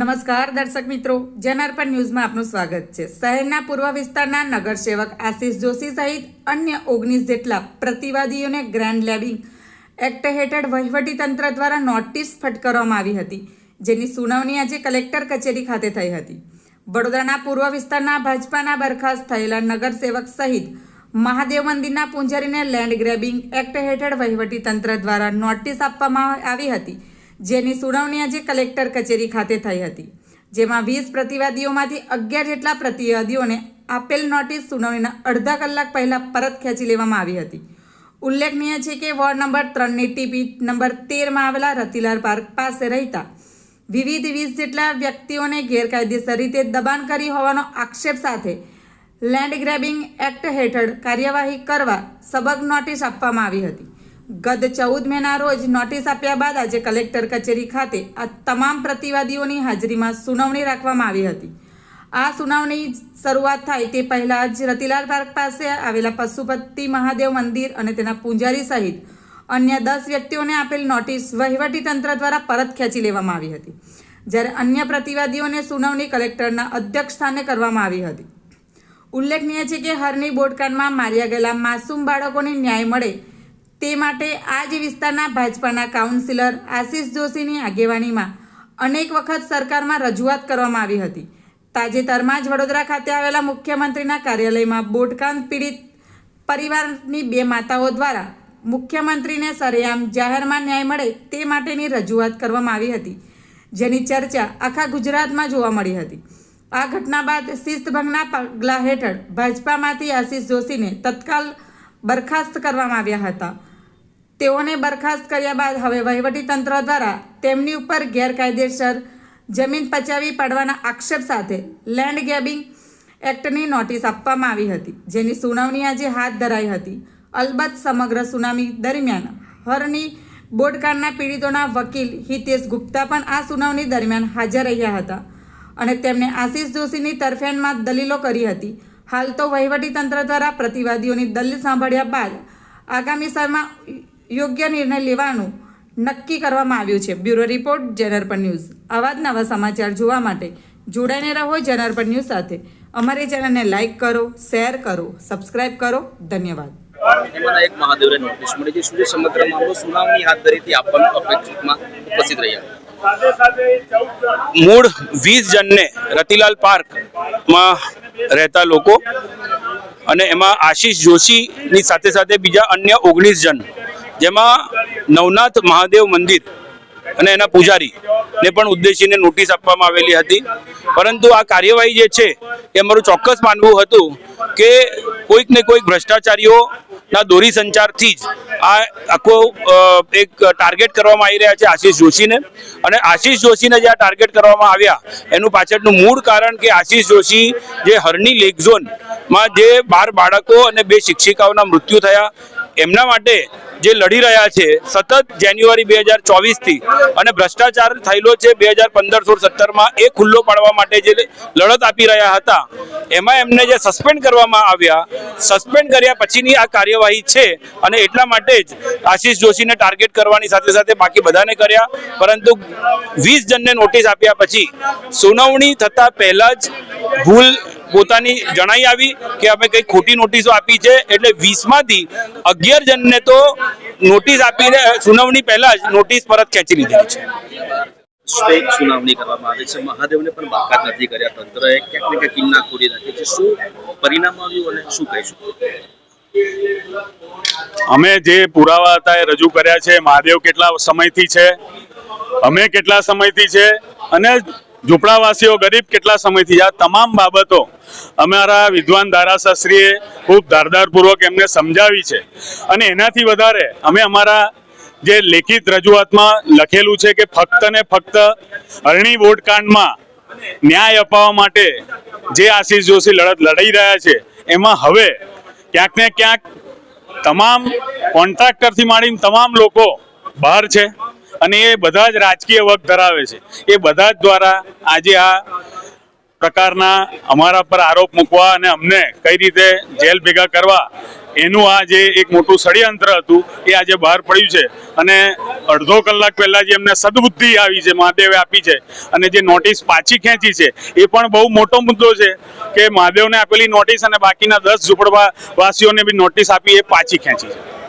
નમસ્કાર દર્શક મિત્રો, જનાર્પણ ન્યૂઝમાં આપનું સ્વાગત છે. શહેરના પૂર્વ વિસ્તારના નગરસેવક આશિષ જોશી સહિત અન્ય ઓગણીસ જેટલા પ્રતિવાદીઓને ગ્રાન્ડ લેબિંગ એક્ટ હેઠળ વહીવટીતંત્ર દ્વારા નોટિસ ફટકારવામાં આવી હતી, જેની સુનાવણી આજે કલેક્ટર કચેરી ખાતે થઈ હતી. વડોદરાના પૂર્વ વિસ્તારના ભાજપાના બરખાસ્ત થયેલા નગરસેવક સહિત મહાદેવ મંદિરના પૂંજારીને લેન્ડ ગ્રેબિંગ એક્ટ હેઠળ વહીવટીતંત્ર દ્વારા નોટિસ આપવામાં આવી હતી જેની સુનાવણી આજે કલેક્ટર કચેરી ખાતે થઈ હતી, જેમાં વીસ પ્રતિવાદીઓમાંથી અગિયાર જેટલા પ્રતિવાદીઓને આપેલ નોટિસ સુનાવણીના અડધા કલાક પહેલાં પરત ખેંચી લેવામાં આવી હતી. ઉલ્લેખનીય છે કે વોર્ડ નંબર ત્રણની ટીપી નંબર તેરમાં આવેલા રતિલાલ પાર્ક પાસે રહેતા વિવિધ વીસ જેટલા વ્યક્તિઓને ગેરકાયદેસર રીતે દબાણ કરી હોવાનો આક્ષેપ સાથે લેન્ડ ગ્રેબિંગ એક્ટ હેઠળ કાર્યવાહી કરવા સબક નોટિસ આપવામાં આવી હતી. ગત ચૌદ મેના રોજ નોટિસ આપ્યા બાદ આજે કલેક્ટર કચેરી ખાતે આ તમામ પ્રતિવાદીઓની હાજરીમાં સુનાવણી રાખવામાં આવી હતી. આ સુનાવણી શરૂઆત થાય તે પહેલાં જ રતિલાલ પાર્ક પાસે આવેલા પશુપતિ મહાદેવ મંદિર અને તેના પૂંજારી સહિત અન્ય દસ વ્યક્તિઓને આપેલ નોટિસ વહીવટીતંત્ર દ્વારા પરત ખેંચી લેવામાં આવી હતી. જ્યારે અન્ય પ્રતિવાદીઓને સુનાવણી કલેક્ટરના અધ્યક્ષ સ્થાને કરવામાં આવી હતી. ઉલ્લેખનીય છે કે હરની બોટકાંડમાં માર્યા ગયેલા માસૂમ બાળકોને ન્યાય મળે તે માટે આ જ વિસ્તારના ભાજપાના કાઉન્સિલર આશિષ જોશીની આગેવાનીમાં અનેક વખત સરકારમાં રજૂઆત કરવામાં આવી હતી. તાજેતરમાં જ વડોદરા ખાતે આવેલા મુખ્યમંત્રીના કાર્યાલયમાં બોટકાંત પીડિત પરિવારની બે માતાઓ દ્વારા મુખ્યમંત્રીને સરેઆમ જાહેરમાં ન્યાય મળે તે માટેની રજૂઆત કરવામાં આવી હતી, જેની ચર્ચા આખા ગુજરાતમાં જોવા મળી હતી. આ ઘટના બાદ શિસ્તભંગના પગલાં હેઠળ ભાજપામાંથી આશિષ જોશીને તત્કાલ બરખાસ્ત કરવામાં આવ્યા હતા. તેઓને બરખાસ્ત કર્યા બાદ હવે વહીવટીતંત્ર દ્વારા તેમની ઉપર ગેરકાયદેસર જમીન પચાવી પાડવાના આક્ષેપ સાથે લેન્ડ ગેબિંગ એક્ટની નોટિસ આપવામાં આવી હતી, જેની સુનાવણી આજે હાથ ધરાઈ હતી. અલબત્ત સમગ્ર સુનાવણી દરમિયાન હરની બોટકાંડના પીડિતોના વકીલ હિતેશ ગુપ્તા પણ આ સુનાવણી દરમિયાન હાજર રહ્યા હતા અને તેમણે આશિષ જોશીની તરફેણમાં દલીલો કરી હતી. હાલ તો વહીવટીતંત્ર દ્વારા પ્રતિવાદીઓની દલીલ સાંભળ્યા બાદ આગામી સમયમાં યોગ્ય નિર્ણય લેવાનું નક્કી કરવામાં આવ્યું છે. બ્યુરો રિપોર્ટ જનરપણ ન્યૂઝ આવા જ નવા સમાચાર જોવા માટે જોડાઈને રહો જનરપણ ન્યૂઝ સાથે. અમારી ચેનલને લાઇક કરો શેર કરો સબસ્ક્રાઇબ કરો. ધન્યવાદ. એક મહાદેવને નોટિસ મળી છે. શું સમગ્ર મામલો સુનાવણી હાથ ધરીથી આપવાનું અપેક્ષિતમાં ઉપસ્થિત રહ્યા. મૂળ વીસ જણને રતિલાલ પાર્કમાં રહેતા લોકો અને એમાં આશીષ જોશીની સાથે સાથે બીજા અન્ય ઓગણીસ જણ જેમાં નવનાથ મહાદેવ મંદિર અને એના પૂજારી ને પણ ઉદ્દેશીને નોટિસ આપવામાં આવેલી હતી. પરંતુ આ કાર્યવાહી જે છે એ અમારું ચોક્કસ માનવું હતું કે કોઈક ને કોઈક ભ્રષ્ટાચારીઓના દોરી સંચારથી જ આ આખો એક ટાર્ગેટ કરવામાં આવી રહ્યા છે આશીષ જોશીને. અને આશીષ જોશીને જે આ ટાર્ગેટ કરવામાં આવ્યા, એનું પાછળનું મૂળ કારણ કે આશીષ જોશી જે હરની લેક ઝોનમાં જે બાર બાળકો અને બે શિક્ષિકાઓના મૃત્યુ થયા, એમના માટે જે લડી રહ્યા છે, સતત જાન્યુઆરી બે હજાર ચોવીસથી અને ભ્રષ્ટાચાર થયેલો છે બે હજાર પંદર સોળ સત્તરમાં, એ ખુલ્લો પાડવા માટે જે લડત આપી રહ્યા હતા, એમાં એમને જે સસ્પેન્ડ કરવામાં આવ્યા સસ્પેન્ડ કર્યા પછીની આ કાર્યવાહી છે અને એટલા માટે જ આશીષ જોશીને ટાર્ગેટ કરવાની સાથે સાથે બાકી બધાને કર્યા. પરંતુ વીસ જણને નોટિસ આપ્યા પછી સુનાવણી થતા પહેલા જ ભૂલ પોતાની જણાઈ આવી કે અમે કઈ ખોટી નોટિસો આપી છે. એટલે વીસમાંથી અગિયાર જણને તો નોટિસ આપીને સુનાવણી પહેલા જ નોટિસ પરત ખેંચી લીધેલી છે. સુનાવણી કરવામાં આવે છે. મહાદેવને પણ બાકાત નથી કર્યા. તંત્રએ ક્યાંક ને ક્યાંક કિન્ના ખોલી રાખી છે. શું પરિણામ આવ્યું અને શું કહીશું? અમે જે પુરાવા હતા એ રજૂ કર્યા છે. મહાદેવ કેટલા સમયથી છે? અમે કેટલા સમયથી છે? અને ઝૂંપડાવાસીઓ ગરીબ કેટલા સમયથી આ તમામ બાબતો અમારા વિદ્વાન ધારાશાસ્ત્રીએ ખૂબ ધારદારપૂર્વક એમને સમજાવી છે. અને એનાથી વધારે અમે અમારા જે લેખિત રજૂઆતમાં લખેલું છે કે ફક્ત ને ફક્ત અરણી વોટકાંડમાં ન્યાય અપાવવા માટે જે આશીષ જોશી લડત લડાઈ રહ્યા છે, એમાં હવે ક્યાંક ને ક્યાંક તમામ કોન્ટ્રાક્ટરથી માંડીને તમામ લોકો બહાર છે અને એ બધા જ રાજકીય વગ ધરાવે છે. એ બધા જ દ્વારા આજે આ પ્રકારના અમારા પર આરોપ મૂકવા અને અમને કઈ રીતે જેલ ભેગા કરવા એનું આ જે એક મોટું ષડયંત્ર હતું, એ આજે બહાર પડ્યું છે. અને અડધો કલાક પહેલા જે એમને સદબુદ્ધિ આવી છે, મહાદેવે આપી છે, અને જે નોટિસ પાછી ખેંચી છે, એ પણ બહુ મોટો મુદ્દો છે કે મહાદેવને આપેલી નોટિસ અને બાકીના દસ ઝૂંપડવાવાસીઓને બી નોટિસ આપી એ પાછી ખેંચી છે.